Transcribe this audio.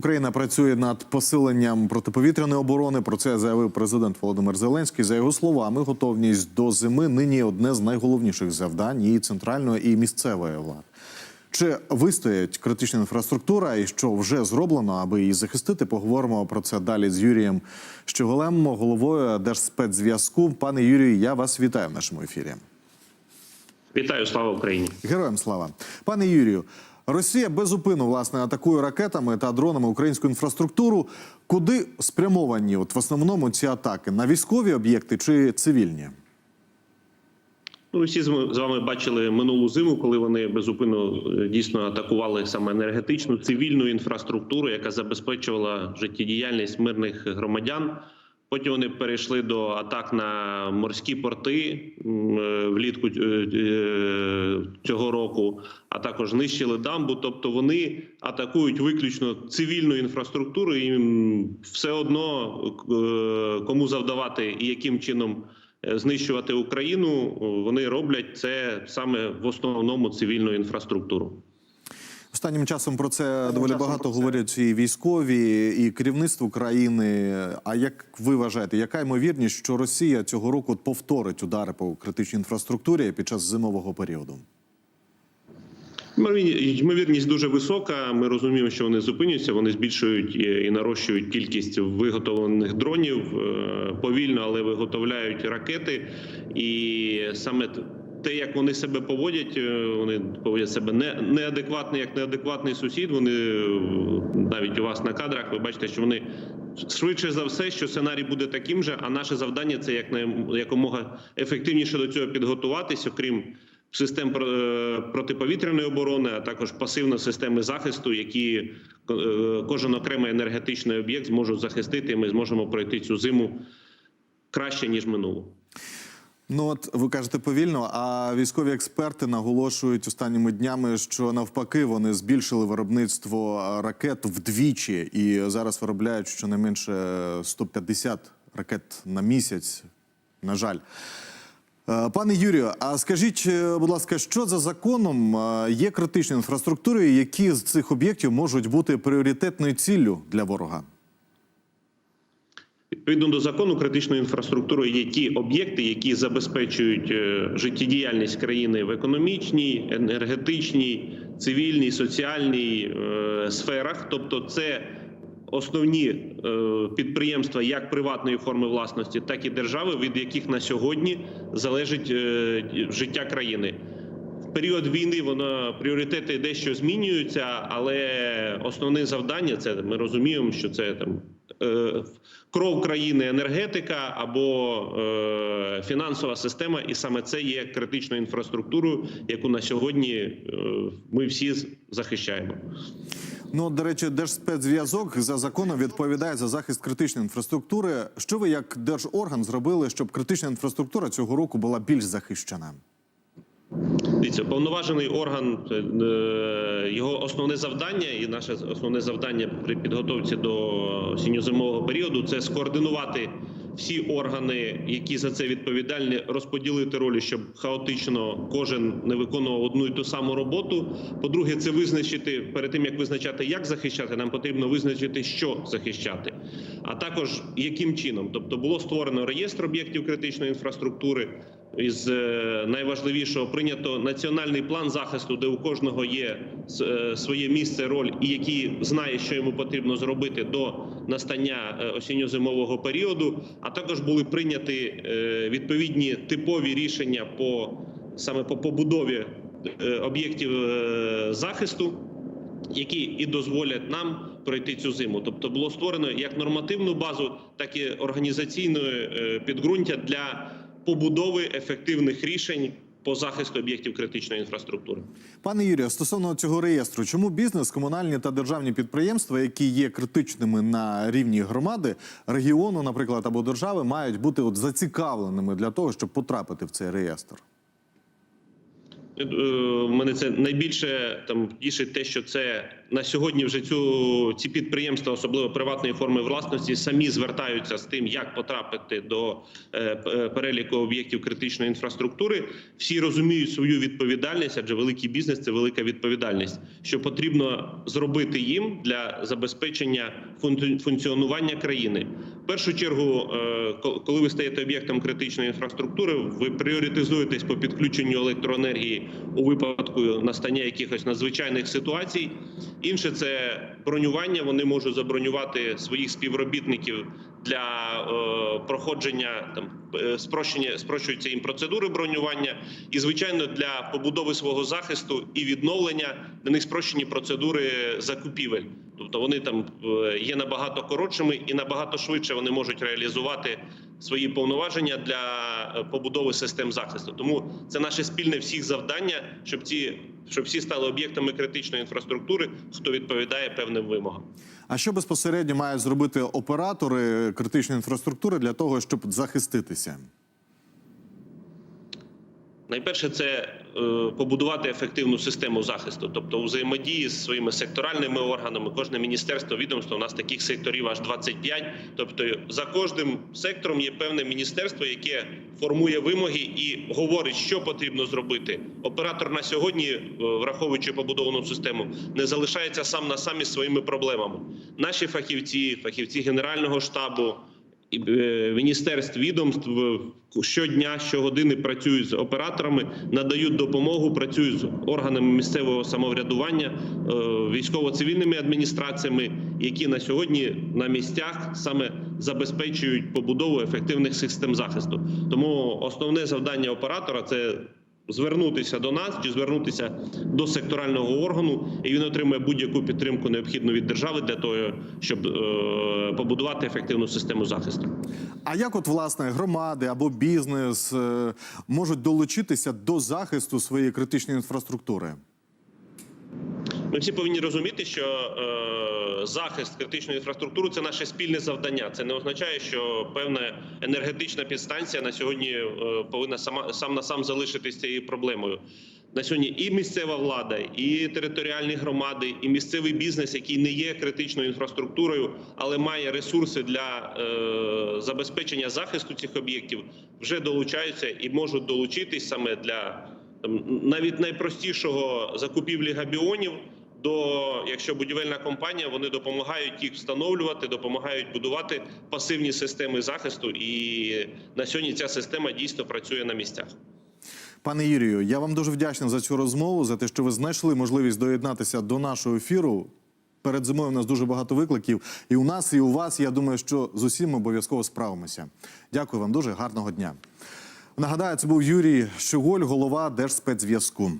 Україна працює над посиленням протиповітряної оборони. Про це заявив президент Володимир Зеленський. За його словами, готовність до зими нині одне з найголовніших завдань і центральної і місцевої влади. Чи вистоять критична інфраструктура і що вже зроблено, аби її захистити? Поговоримо про це далі з Юрієм Щеголем, головою Держспецзв'язку. Пане Юрію, я вас вітаю в нашому ефірі. Вітаю, слава Україні. Героям слава, пане Юрію. Росія безупину власне атакує ракетами та дронами українську інфраструктуру. Куди спрямовані от в основному ці атаки на військові об'єкти чи цивільні? Ну, всі з вами бачили минулу зиму, коли вони безупинно е, дійсно атакували саме енергетичну цивільну інфраструктуру, яка забезпечувала життєдіяльність мирних громадян. Потім вони перейшли до атак на морські порти е, влітку е, е, цього року, а також нищили дамбу. Тобто вони атакують виключно цивільну інфраструктуру, і все одно кому завдавати і яким чином знищувати Україну. Вони роблять це саме в основному цивільну інфраструктуру. Останнім часом про це доволі багато говорять і військові, і керівництво країни. А як ви вважаєте, яка ймовірність, що Росія цього року повторить удари по критичній інфраструктурі під час зимового періоду? Ймовірність- Ймовірність дуже висока. Ми розуміємо, що вони зупиняться. Вони збільшують і і нарощують кількість виготовлених дронів е, повільно, але виготовляють ракети. І саме те, як вони себе поводять, е, вони поводять себе не неадекватно, як неадекватний сусід. Вони е, навіть у вас на кадрах ви бачите, що вони швидше за все, що сценарій буде таким же. А наше завдання це як якомога ефективніше до цього підготуватись, окрім систем е, протиповітряної оборони, а також пасивно системи захисту, які кожен окремий енергетичний об'єкт зможуть захистити. і Ми зможемо пройти цю зиму краще ніж минулу. Ну от ви кажете повільно, а військові експерти наголошують останніми днями, що навпаки вони збільшили виробництво ракет вдвічі і зараз виробляють щонайменше 150 ракет на місяць. На жаль. Е, Пане Юрію, а скажіть, е, будь ласка, що за законом е, є критичні інфраструктури, які з цих об'єктів можуть бути пріоритетною ціллю для ворога? Відповідно до закону критичною інфраструктурою є ті об'єкти, які забезпечують е, життєдіяльність країни в економічній, енергетичній, цивільній, соціальній е, сферах. Тобто, це основні е, підприємства як приватної форми власності, так і держави, від яких на сьогодні залежить життя країни. В період війни воно пріоритети дещо змінюються, але основне завдання це ми розуміємо, що це там кров країни, енергетика або е, фінансова система, і саме це є критичною інфраструктурою, яку на сьогодні е, ми всі захищаємо. Ну, до речі, Держспецзв'язок за законом відповідає за захист критичної інфраструктури. Що ви як держорган зробили, щоб критична інфраструктура цього року була більш захищена? Дивіться, повноважений орган, е, його основне завдання і наше основне завдання при підготовці до осінньо-зимового періоду це скоординувати всі органи, які за це відповідальні, розподілити ролі, щоб хаотично кожен не виконував одну і ту саму роботу. По-друге, це визначити перед тим, як визначати, як захищати, нам потрібно визначити, що захищати, а також яким чином. Тобто було створено реєстр об'єктів критичної інфраструктури. Із е, найважливішого прийнято національний план захисту, де у кожного є е, своє місце, роль, і який знає, що йому потрібно зробити до настання е, осінньо-зимового періоду. А також були прийняті відповідні типові рішення по саме по побудові об'єктів захисту які і дозволять нам пройти цю зиму. Тобто було створено як нормативну базу, так і організаційне підґрунтя для побудови ефективних рішень по захисту об'єктів критичної інфраструктури. Пане Юрію, стосовно цього реєстру, чому бізнес, комунальні та державні підприємства, які є критичними на рівні громади, регіону, наприклад, або держави, мають бути от зацікавленими для того, щоб потрапити в цей реєстр? Е, Мене це найбільше там тішить те, що це на сьогодні вже цю ці підприємства, особливо приватної форми власності, самі звертаються з тим, як потрапити до е, е, переліку об'єктів критичної інфраструктури. Всі розуміють свою відповідальність, адже великий бізнес це велика відповідальність. Що потрібно зробити їм для забезпечення функціонування країни. Першу чергу, е, коли ви стаєте об'єктом критичної інфраструктури, ви пріоритизуєтесь по підключенню електроенергії у випадку настання якихось надзвичайних ситуацій. Інше це бронювання. Вони можуть забронювати своїх співробітників для е, проходження там е, спрощення, спрощуються їм процедури бронювання, і звичайно для побудови свого захисту і відновлення для них спрощені процедури закупівель. Тобто вони там е, є набагато коротшими і набагато швидше вони можуть реалізувати свої повноваження для е, побудови систем захисту. Тому це наше спільне всіх завдання, щоб ці щоб всі стали об'єктами критичної інфраструктури, хто відповідає певним вимогам. А що безпосередньо мають зробити оператори критичної інфраструктури для того, щоб захиститися? Найперше, це е, побудувати ефективну систему захисту, тобто взаємодії з своїми секторальними органами, кожне міністерство, відомство. У нас таких секторів аж 25. Тобто, за кожним сектором є певне міністерство, яке формує вимоги і говорить, що потрібно зробити. Оператор на сьогодні, е, враховуючи побудовану систему, не залишається сам на самі своїми проблемами. Наші фахівці, фахівці генерального штабу міністерств відомств щодня, щогодини працюють з операторами, надають допомогу, працюють з органами місцевого самоврядування, е, військово-цивільними адміністраціями, які на сьогодні на місцях саме забезпечують побудову ефективних систем захисту. Тому основне завдання оператора це. Звернутися до нас чи звернутися до секторального органу, і він отримує будь-яку підтримку необхідну від держави для того, щоб е, побудувати ефективну систему захисту. А як, от власне, громади або бізнес е, можуть долучитися до захисту своєї критичної інфраструктури? Ми всі повинні розуміти, що е, захист критичної інфраструктури це наше спільне завдання. Це не означає, що певна енергетична підстанція на сьогодні е, повинна сама сам на сам залишитись цією проблемою. На сьогодні і місцева влада, і територіальні громади, і місцевий бізнес, який не є критичною інфраструктурою, але має ресурси для е, забезпечення захисту цих об'єктів, вже долучаються і можуть долучитись саме для навіть найпростішого закупівлі габіонів. До якщо будівельна компанія, вони допомагають їх встановлювати, допомагають будувати пасивні системи захисту, і на сьогодні ця система дійсно працює на місцях. Пане Юрію, я вам дуже вдячний за цю розмову, за те, що ви знайшли можливість доєднатися до нашого ефіру. Перед зимою у нас дуже багато викликів. І у нас, і у вас. Я думаю, що з усім ми обов'язково справимося. Дякую вам дуже, гарного дня. Нагадаю, це був Юрій Щеголь, голова Держспецзв'язку.